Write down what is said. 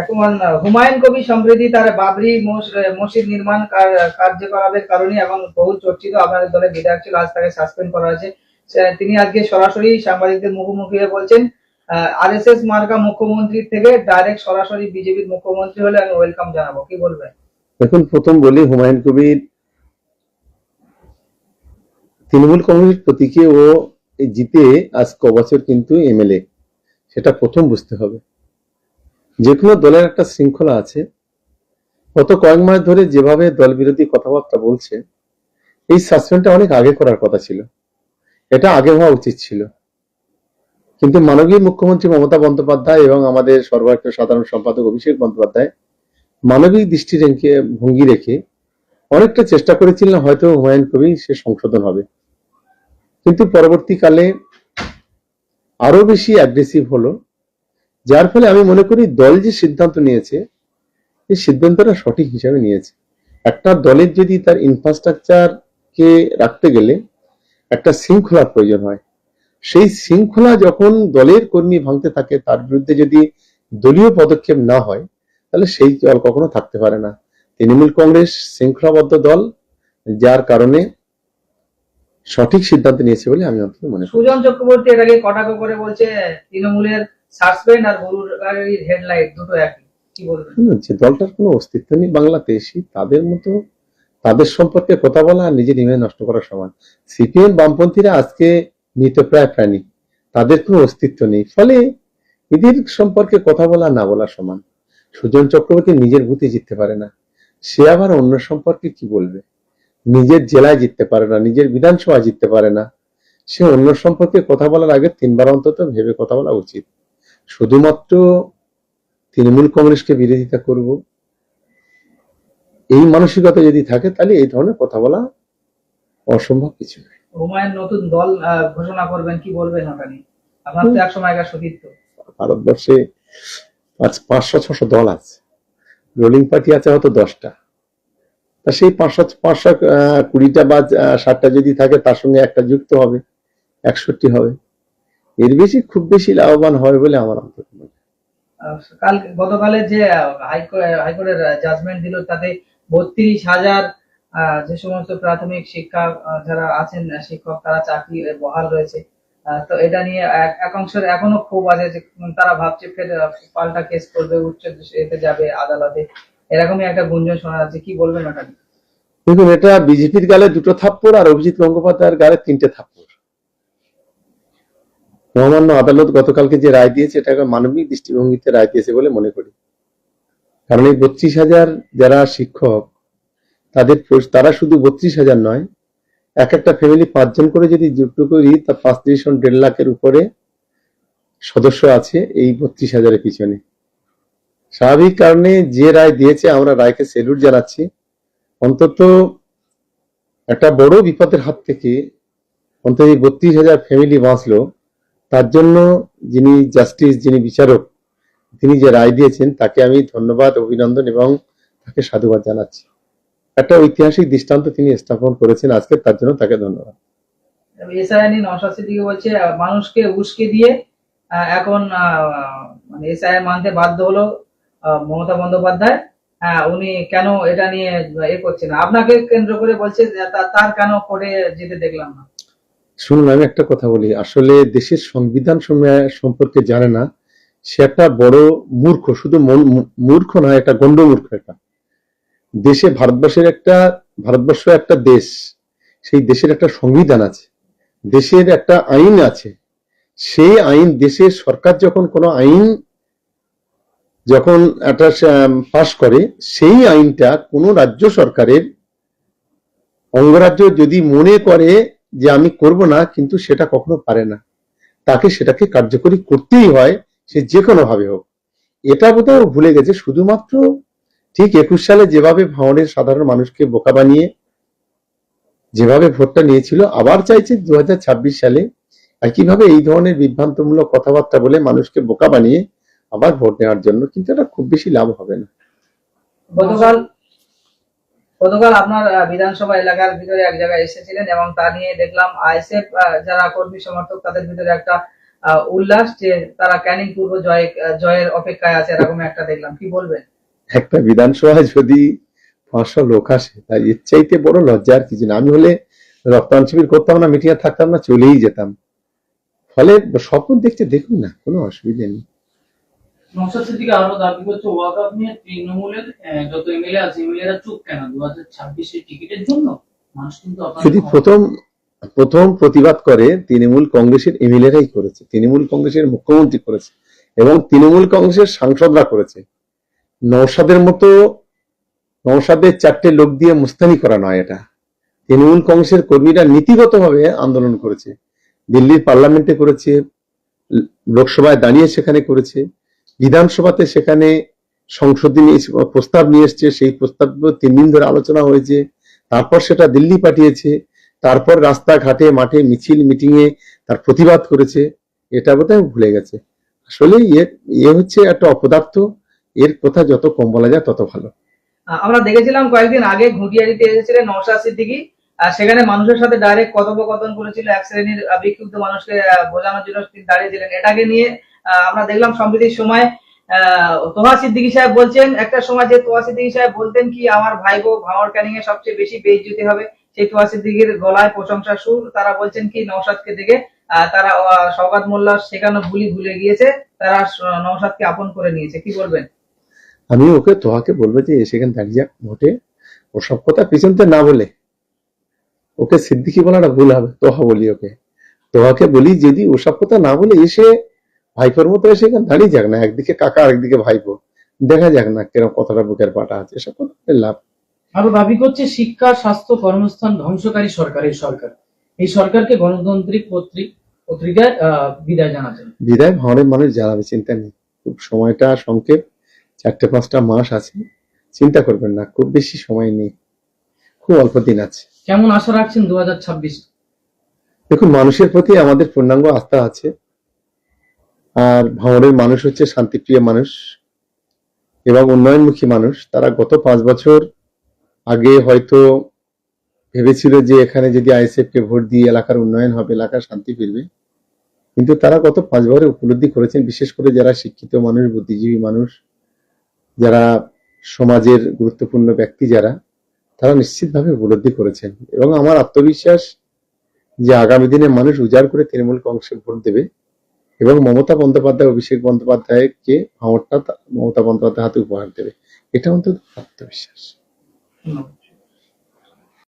এখন হুমায়ুন কবি সম্প্রতি তার বাবরি মসজিদ নির্মাণ কার্যকলাপের কারণে এখন বহু চর্চিত। আপনাদের দলের বিধায়ক ছিল, আজ তাকে সাসপেন্ড করা হয়েছে। তিনি আজকে সরাসরি সাংবাদিকদের মুখোমুখি হয়ে বলছেন আর এস এস মার্কা মুখ্যমন্ত্রী থেকে ডাইরেক্ট সরাসরি বিজেপির মুখ্যমন্ত্রী হলে আমি ওয়েলকাম জানাব। কি বলবেন? দেখুন, প্রথম বলি, হুমায়ুন কবির তৃণমূল কংগ্রেসের প্রতীকে ও জিতে আজ ক কিন্তু এমএলএ। সেটা প্রথম বুঝতে হবে। যে কোনো দলের একটা শৃঙ্খলা আছে। গত কয়েক মাস ধরে যেভাবে দল বিরোধী কথাবার্তা বলছে, এই সাসপেন্ডটা অনেক আগে করার কথা ছিল। এটা আগে হওয়া উচিত ছিল। কিন্তু মাননীয় মুখ্যমন্ত্রী মমতা বন্দ্যোপাধ্যায় এবং আমাদের সর্বাধিক সাধারণ সম্পাদক অভিষেক বন্দ্যোপাধ্যায় মানবিক দৃষ্টি রেখে ভঙ্গি রেখে অনেকটা চেষ্টা করেছিলেন হয়তো হুমায়ুন কবি সে সংশোধন হবে। কিন্তু পরবর্তীকালে আরও বেশি অ্যাগ্রেসিভ হলো। যার ফলে আমি মনে করি দল যে সিদ্ধান্ত নিয়েছে, এই সিদ্ধান্তটা সঠিক হিসাবে নিয়েছে। একটা দলের যদি তার ইনফ্রাস্ট্রাকচার কে রাখতে গেলে একটা শৃঙ্খলার প্রয়োজন হয়। সেই শৃঙ্খলা যখন দলের কর্মী ভাঙতে থাকে, তার বিরুদ্ধে যদি দলীয় পদক্ষেপ না হয়, তাহলে সেই দল কখনো থাকতে পারে না। তৃণমূল কংগ্রেস শৃঙ্খলাবদ্ধ দল, যার কারণে সঠিক সিদ্ধান্ত নিয়েছে বলে আমি অন্তত মনে করি। সুজন চক্রবর্তী এটাকে কটাক্ষ করে বলছে, তৃণমূলের আর গরুর গাড়ির হেডলাইট দুটো একই দলটার কোনো অস্তিত্ব নেই তাদের মতো, তাদের সম্পর্কে কথা বলা আর নিজের ইমেজ নষ্ট সিপিএম বামপন্থীরা আজকে মৃতপ্রায় প্রাণী, তাদের কোনো অস্তিত্ব নেই। ফলে এদের সম্পর্কে কথা বলা না বলা সমান। সুজন চক্রবর্তী নিজের বুথে জিততে পারে না, সে আবার অন্য সম্পর্কে কি বলবে? নিজের জেলায় জিততে পারে না, নিজের বিধানসভা জিততে পারে না। সে অন্য সম্পর্কে কথা বলার আগে তিনবার অন্তত ভেবে কথা বলা উচিত। শুধুমাত্র তৃণমূল কংগ্রেসকে বিরোধিতা করব এই মানসিকতা যদি থাকে তাহলে এই ধরনের কথা বলা অসম্ভব কিছু নয়। হুমায়ুন নতুন দল ঘোষণা করবেন কি বলবেন আপনার তো এক সময়কার সতীর্থ। ভারতবর্ষে পাঁচ পাঁচশো ছশো দল আছে। রোলিং পার্টি আছে হয়তো দশটা। তা সেই পাঁচশো পাঁচশো কুড়িটা বা ষাটটা যদি থাকে তার সঙ্গে একটা যুক্ত হবে একষট্টি হবে। এর বেশি খুব বেশি লাভবান হবে বলে আমার অন্তত মনে হয়। আহ, কাল গতকালে যে হাইকোর্টের জাজমেন্ট দিল তাতে বত্রিশ হাজার যে সমস্ত প্রাথমিক শিক্ষা যারা আছেন শিক্ষক তারা চাকরি বহাল রয়েছে তো এটা নিয়ে এক- একাংশের এখনও খুব আছে যে তারা ভাবছে ফের পাল্টা কেস করবে উচ্চ এতে যাবে আদালতে এরকমই একটা গুঞ্জন শোনা যাচ্ছে কি বলবেন ওটা? দেখুন এটা বিজেপির গালে দুটো থাপ্পড় আর অভিজিৎ গঙ্গোপাধ্যায়ের গালে তিনটে থাপ্পড় মহামান্য আদালত গতকালকে যে রায় দিয়েছে, এটা একটা মানবিক দৃষ্টিভঙ্গিতে রায় দিয়েছে বলে মনে করি। কারণ এই বত্রিশ হাজার যারা শিক্ষক, তাদের তারা শুধু বত্রিশ হাজার নয়, এক একটা ফ্যামিলি পাঁচজন করে যদি যুক্ত করি তা পাঁচ ত্রিশ দেড় লাখের উপরে সদস্য আছে এই বত্রিশ হাজারের পিছনে। স্বাভাবিক কারণে যে রায় দিয়েছে, আমরা রায়কে সেলুট জানাচ্ছি। অন্তত একটা বড় বিপদের হাত থেকে অন্তত এই বত্রিশ হাজার ফ্যামিলি বাঁচলো। তার জন্য যিনি জাস্টিস যিনি বিচারক, তিনি যে রায় দিয়েছেন, তাকে আমি ধন্যবাদ, অভিনন্দন এবং তাকে সাধুবাদ জানাচ্ছি। একটা ঐতিহাসিক দৃষ্টান্ত তিনি স্থাপন করেছেন আজকে, তার জন্য তাকে ধন্যবাদ। বলছে মানুষকে উস্কে দিয়ে এখন মানে মানতে বাধ্য হলো মমতা বন্দ্যোপাধ্যায়। হ্যাঁ উনি কেন এটা নিয়ে এ করছেন আপনাকে কেন্দ্র করে বলছে তার কেন কোর্টে যেতে দেখলাম না? শুনুন, আমি একটা কথা বলি। আসলে দেশের সংবিধান সম্পর্কে জানে না, সে একটা বড় মূর্খ, শুধু মূর্খ নয় একটা গন্ড মূর্খ একটা। দেশে ভারতবর্ষের একটা ভারতবর্ষ একটা দেশ, সেই দেশের একটা সংবিধান আছে, দেশের একটা আইন আছে। সেই আইন দেশের সরকার যখন কোনো আইন যখন একটা পাশ করে, সেই আইনটা কোনো রাজ্য সরকারের অঙ্গরাজ্য যদি মনে করে যে আমি করব না, কিন্তু সেটা কখনো পারে না। তাকে সেটাকে কার্যকরী করতেই হয়, সে যে কোনো ভাবে হোক। এটা বোধহয় ভুলে গেছে। শুধুমাত্র ঠিক একুশ সালে যেভাবে ভাঙনের সাধারণ মানুষকে বোকা বানিয়ে যেভাবে ভোটটা নিয়েছিল, আবার চাইছে দু হাজার ছাব্বিশ সালে একইভাবে এই ধরনের বিভ্রান্তমূলক কথাবার্তা বলে মানুষকে বোকা বানিয়ে আবার ভোট নেওয়ার জন্য। কিন্তু এটা খুব বেশি লাভ হবে না। গতকাল গতকাল আপনার বিধানসভা এলাকার ভিতরে এক জায়গায় এসেছিলেন এবং তা নিয়ে দেখলাম আইএসএফ যারা কর্মী সমর্থক তাদের ভিতরে একটা উল্লাস যে তারা ক্যানিং পূর্ব জয় জয়ের অপেক্ষায় আছে এরকম একটা দেখলাম। কি বলবেন? একটা বিধানসভায় যদি পাঁচশো লোক আসে তাই এর চাইতে বড় লজ্জার কিছু না। আমি হলে রক্তদান শিবির করতাম না মিটিং থাকতাম না, চলেই যেতাম। ফলে স্বপ্ন দেখতে দেখুন না, কোনো অসুবিধা নেই। নকশাদ সিদ্দিকি আরও দাবি করছে ওয়াকআপ নিয়ে তৃণমূলের যত এমএলএ আছে এমএলএরা চুপ কেন? দু হাজার ছাব্বিশের টিকিটের জন্য মানুষ কিন্তু আপনাদের যদি প্রথম প্রথম প্রতিবাদ করে তৃণমূল কংগ্রেসের এমএলএরাই করেছে তৃণমূল কংগ্রেসের মুখ্যমন্ত্রী করেছে এবং তৃণমূল কংগ্রেসের সাংসদরা করেছে। নৌসাদের মতো নৌসাদের চারটে লোক দিয়ে মুস্তানি করা নয় এটা। তৃণমূল কংগ্রেসের কর্মীরা নীতিগতভাবে আন্দোলন করেছে। দিল্লির পার্লামেন্টে করেছে লোকসভায় দাঁড়িয়ে সেখানে করেছে। বিধানসভাতে সেখানে সংসদে প্রস্তাব নিয়ে এসছে, সেই প্রস্তাব তিন দিন ধরে আলোচনা হয়েছে। তারপর সেটা দিল্লি পাঠিয়েছে। তারপর রাস্তাঘাটে, মাঠে মিছিল মিটিং এ তার প্রতিবাদ করেছে। এটা বোধহয় ভুলে গেছে। আসলে ইয়ে ইয়ে হচ্ছে একটা অপদার্থ। এর কথা যত কম বলা যায় তত ভালো। আমরা দেখেছিলাম কয়েকদিন আগে ঘুটিয়ারিতে এসেছিলেন নওশাদ সিদ্দিকি। সেখানে মানুষের সাথে ডাইরেক্ট কথোপকথন করেছিল। এক শ্রেণির বিক্ষুব্ধ মানুষকে বোঝানোর জন্য দাঁড়িয়েছিলেন এটাকে নিয়ে আমরা দেখলাম সম্প্রতির সময় তোহা সাহেব বলছেন একটা সময় যে তোহা সাহেব বলতেন কি আমার ভাইবো ভাঙর ক্যানিং এ সবচেয়ে বেশি হবে। সেই তোহা গলায় প্রশংসা সুর তারা বলছেন কি নওশাদকে দেখে তারা আহ, সওগাত মোল্লা শেখানো ভুলি ভুলে গিয়েছে তারা নওশাদকে আপন করে নিয়েছে। কি বলবেন? আমি ওকে তোহাকে বলব যে সেখানে দাঁড়িয়ে যাক ভোটে ওসব কথা পিছনতে না বলে। ওকে সিদ্দিকি বলাটা ভুল হবে তোহা বলি ওকে। তোহাকে বলি যদি ওসব কথা না বলে এসে ভাইপোর মতো এসে এখানে দাঁড়িয়ে যাক না একদিকে কাকা একদিকে ভাইপো। দেখা যাক না কেরকম কতটা বুকের পাটা আছে এসব লাভ। আরও দাবি করছে শিক্ষা স্বাস্থ্য কর্মস্থান ধ্বংসকারী সরকার এই সরকার। এই সরকারকে গণতান্ত্রিক পত্রিক পত্রিকায় বিদায় জানাচ্ছেন বিদায়? ভাওনের মানুষ জানাবে চিন্তা নেই। খুব সময়টা সংক্ষেপ চারটে পাঁচটা মাস আছে। চিন্তা করবেন না খুব বেশি সময় নেই। খুব অল্প দিন আছে। কেমন আশা রাখছেন দু হাজার ছাব্বিশ? দেখুন মানুষের প্রতি আমাদের পূর্ণাঙ্গ আস্থা আছে। আর ভাঙড়ের মানুষ হচ্ছে শান্তিপ্রিয় মানুষ এবং উন্নয়নমুখী মানুষ। তারা গত পাঁচ বছর আগে হয়তো ভেবেছিল যে এখানে যদি আইএসএফ কে ভোট দিয়ে এলাকার উন্নয়ন হবে, এলাকার শান্তি ফিরবে। কিন্তু তারা গত পাঁচ বছরে উপলব্ধি করেছেন, বিশেষ করে যারা শিক্ষিত মানুষ, বুদ্ধিজীবী মানুষ, যারা সমাজের গুরুত্বপূর্ণ ব্যক্তি যারা, তারা নিশ্চিতভাবে উপলব্ধি করেছেন। এবং আমার আত্মবিশ্বাস যে আগামী দিনে মানুষ উজাড় করে তৃণমূল কংগ্রেসে ভোট দেবে এবং মমতা বন্দ্যোপাধ্যায় অভিষেক বন্দ্যোপাধ্যায়কে ভাঙরটা মমতা বন্দ্যোপাধ্যায় হাতে উপহার দেবে। এটা অন্তত আত্মবিশ্বাস।